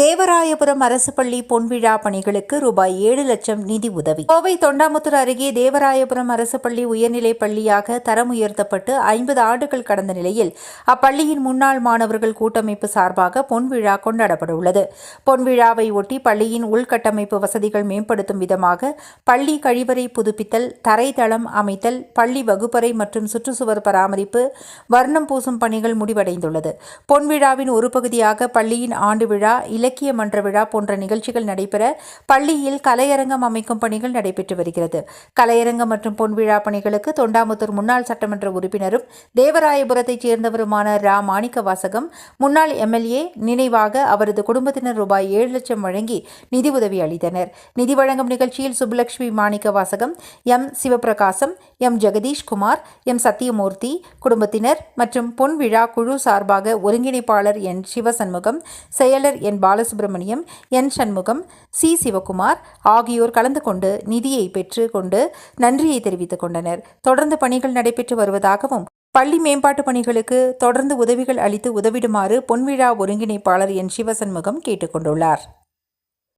தேவராயபுரம் அரசு பள்ளி பொன்விழா பணிகளுக்கு ரூபாய் ஏழு லட்சம் நிதி உதவி. கோவை தொண்டாமுத்தூர் அருகே தேவராயபுரம் அரசு பள்ளி உயர்நிலைப் பள்ளியாக தரம் உயர்த்தப்பட்டு ஐம்பது ஆண்டுகள் கடந்த நிலையில் அப்பள்ளியின் முன்னாள் மாணவர்கள் கூட்டமைப்பு சார்பாக பொன்விழா கொண்டாடப்பட உள்ளது பொன்விழாவை ஒட்டி பள்ளியின் உள்கட்டமைப்பு வசதிகள் மேம்படுத்தும் விதமாக பள்ளி கழிவறை புதுப்பித்தல் தரைதளம் அமைத்தல் பள்ளி வகுப்பறை மற்றும் சுற்றுச்சுவர் பராமரிப்பு வர்ணம் பூசும் பணிகள் முடிவடைந்துள்ளது. பொன்விழாவின் ஒரு பகுதியாக பள்ளியின் ஆண்டு விழா இலக்கிய இலக்கிய மன்ற விழா போன்ற நிகழ்ச்சிகள் நடைபெற பள்ளியில் கலையரங்கம் அமைக்கும் பணிகள் நடைபெற்று வருகிறது. கலையரங்கம் மற்றும் பொன்விழா பணிகளுக்கு தொண்டாமுத்தூர் முன்னாள் சட்டமன்ற உறுப்பினரும் தேவராயபுரத்தைச் சேர்ந்தவருமான ரா. மாணிக்க வாசகம் முன்னாள் எம்எல்ஏ நினைவாக அவரது குடும்பத்தினர் ரூபாய் ஏழு லட்சம் வழங்கி நிதி உதவி அளித்தனர். நிதி வழங்கும் நிகழ்ச்சியில் Subbulakshmi Manikka Vasagam M. Sivaprakasam M. Jagadeesh Kumar M. Sathyamoorthy குடும்பத்தினர் மற்றும் பொன்விழா குழு சார்பாக ஒருங்கிணைப்பாளர் என். சிவசண்முகம் செயலர் N. Bala Balasubramaniam N Shanmugam C. Sivakumar ஆகியோர் கலந்து கொண்டு நிதியை பெற்று கொண்டு நன்றியை தெரிவித்துக் கொண்டனர். தொடர்ந்து பணிகள் நடைபெற்று வருவதாகவும் பள்ளி மேம்பாட்டு பணிகளுக்கு தொடர்ந்து உதவிகள் அளித்து உதவிடுமாறு பொன்விழா ஒருங்கிணைப்பாளர் என் சிவசண்முகம் கேட்டுக்கொண்டுள்ளார்